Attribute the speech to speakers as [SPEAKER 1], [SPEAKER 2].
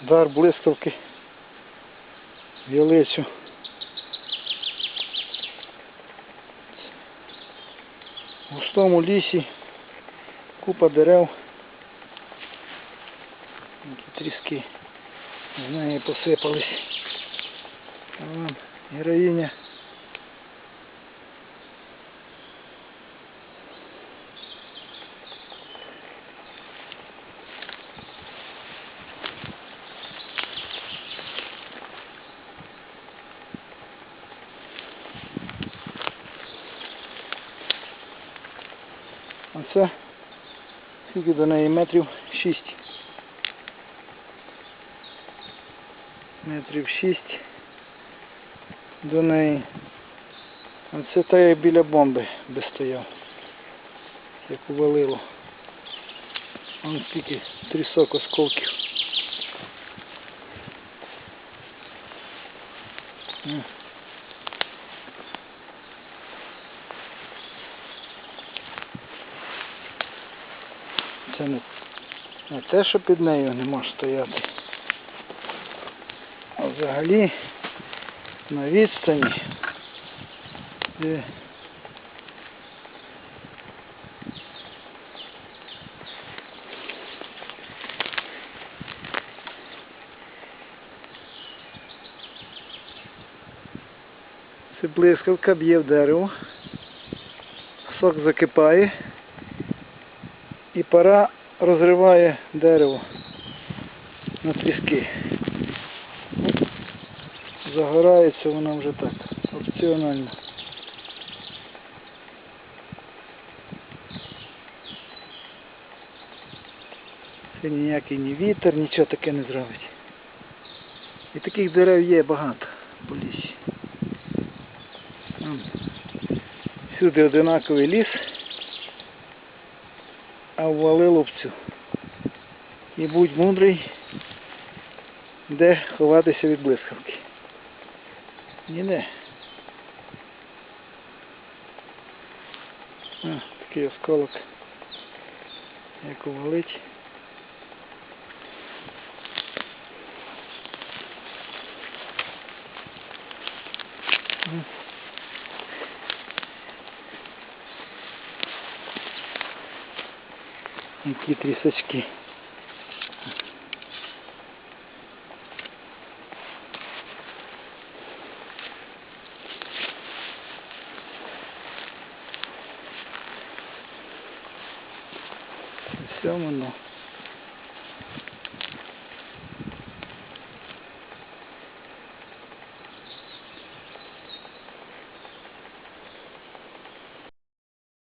[SPEAKER 1] дар блискавки ялицю. В густому лісі купа дерев. Які тріски з неї посипались. Вон героїня. Оце скільки до неї метрів 6. Метрів 6 до неї. Оце та я біля бомби би стояв. Як увалило. Вон скільки трісок осколків. Це не, не те, що під нею не може стояти. А взагалі на відстані. Де Це блискавка б'є в дерево, сок закипає і пара розриває дерево на тріски. Загорається вона вже так, опціонально. Це ніякий ні вітер, нічого таке не зробить. І таких дерев є багато по лісі. Всюди одинаковий ліс, а ввалило в. І будь мудрий, де ховатися від блискавки. Ніде. А, такий осколок. Як увалить. М. Які трісочки. Все воно.